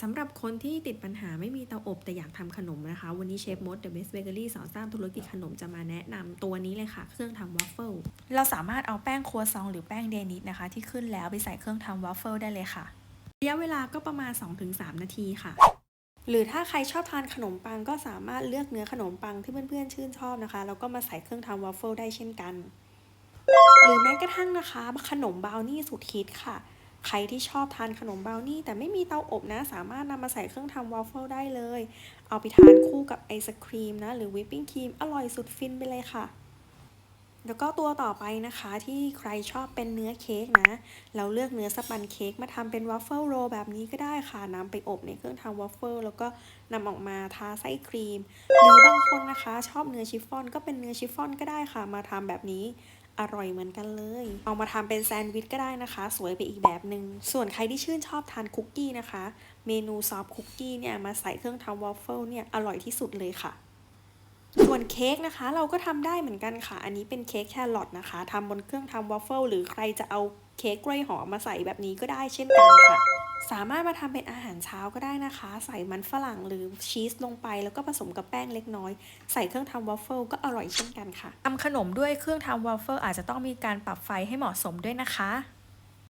สำหรับคนที่ติดปัญหาไม่มีเตาอบแต่อยากทำขนมนะคะ วันนี้เชฟมด The Best Bakery สอนสร้างธุรกิจขนมจะมาแนะนำตัวนี้เลยค่ะ เครื่องทำวัฟเฟิลเราสามารถเอาแป้งครัวซองหรือแป้งเดนิสนะคะ ที่ขึ้นแล้วไปใส่เครื่องทำวัฟเฟิลได้เลยค่ะ ระยะเวลาก็ประมาณ 2-3 นาทีค่ะ หรือถ้าใครชอบทานขนมปังก็สามารถเลือกเนื้อขนมปังที่เพื่อนๆชื่นชอบนะคะแล้วก็มาใส่เครื่องทำวัฟเฟิลได้เช่นกัน หรือแม้กระทั่งนะคะ ขนมบราวนี่สุดฮิตค่ะ ใครที่ชอบทานขนมบราวนี่แต่ไม่มีเตาอบนะ สามารถนำมาใส่เครื่องทำวัฟเฟิลได้เลย เอาไปทานคู่กับไอศครีมนะ หรือวิปปิ้งครีมอร่อยสุดฟินไปเลยค่ะ แล้วก็ตัวต่อไปนะคะที่ใครชอบเป็นเนื้อเค้กนะ เราเลือกเนื้อสปันเค้กมาทำเป็นวัฟเฟิลโรลแบบนี้ก็ได้ค่ะนำไปอบในเครื่องทำวัฟเฟิลแล้วก็นำออกมาทาไส้ครีม หรือบางคนนะคะ ชอบเนื้อชิฟฟ่อนก็เป็นเนื้อชิฟฟ่อนก็ได้ค่ะ มาทำแบบนี้ อร่อยเหมือนกันเลย เอามาทำเป็นแซนด์วิชก็ได้นะคะ สวยไปอีกแบบหนึง่งส่วนใครที่ชื่นชอบทานคุกกี้นะคะ เมนูซอฟคุกกี้เนี่ยมาใส่เครื่องทำวัฟเฟิลเนี่ยอร่อยที่สุดเลยค่ะส่วนเค้กนะคะเราก็ทำได้เหมือนกันค่ะ อันนี้เป็นเค้กแครอทนะคะทำบนเครื่องทำวัฟเฟิลหรือใครจะเอาเค้กกล้วยหอมมาใส่แบบนี้ก็ได้เช่นกันค่ะ สามารถมาทำเป็นอาหารเช้าก็ได้นะคะ ใส่มันฝรั่งหรือชีสลงไป แล้วก็ผสมกับแป้งเล็กน้อย ใส่เครื่องทำวอฟเฟิลก็อร่อยเช่นกันค่ะทำขนมด้วยเครื่องทำวอฟเฟิลอาจจะต้องมีการปรับไฟให้เหมาะสมด้วยนะคะ